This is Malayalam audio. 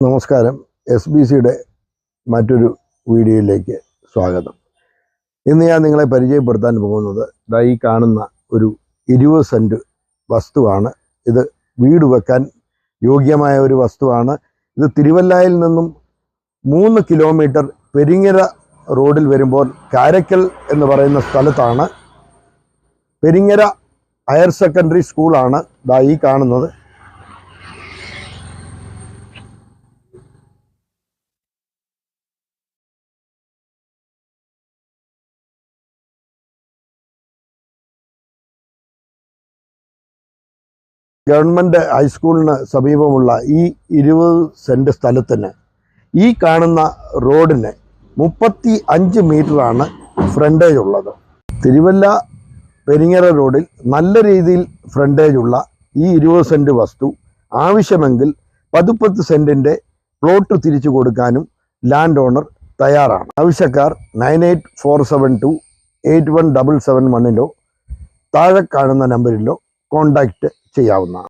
നമസ്കാരം. എസ് ബി സിയുടെ മറ്റൊരു വീഡിയോയിലേക്ക് സ്വാഗതം. ഇന്ന് ഞാൻ നിങ്ങളെ പരിചയപ്പെടുത്താൻ പോകുന്നത് ദാ ഈ കാണുന്ന ഒരു ഇരുപത് സെന്റ് വസ്തുവാണ്. ഇത് വീട് വെക്കാൻ യോഗ്യമായ ഒരു വസ്തുവാണ്. ഇത് തിരുവല്ലായിൽ നിന്നും മൂന്ന് കിലോമീറ്റർ പെരിങ്ങര റോഡിൽ വരുമ്പോൾ കാരക്കൽ എന്ന് പറയുന്ന സ്ഥലത്താണ്. പെരിങ്ങര ഹയർ സെക്കൻഡറി സ്കൂളാണ് ദാ ഈ കാണുന്നത്. ഗവൺമെന്റ് ഹൈസ്കൂളിന് സമീപമുള്ള ഈ ഇരുപത് സെന്റ് സ്ഥലത്തിന് ഈ കാണുന്ന റോഡിന് മുപ്പത്തി അഞ്ച് മീറ്ററാണ് ഫ്രണ്ടേജ് ഉള്ളത് തിരുവല്ല പെരിങ്ങര റോഡിൽ നല്ല രീതിയിൽ ഫ്രണ്ടേജ് ഉള്ള ഈ ഇരുപത് സെന്റ് വസ്തു ആവശ്യമെങ്കിൽ പതുപ്പത്ത് സെന്റിന്റെ പ്ലോട്ട് തിരിച്ചു കൊടുക്കാനും ലാൻഡ് ഓണർ തയ്യാറാണ്. ആവശ്യക്കാർ nine eight four seven two eight one double seven വണ്ണിലോ താഴെ കാണുന്ന നമ്പറിലോ കോണ്ടാക്റ്റ് ചെയ്യാവുന്നതാണ്.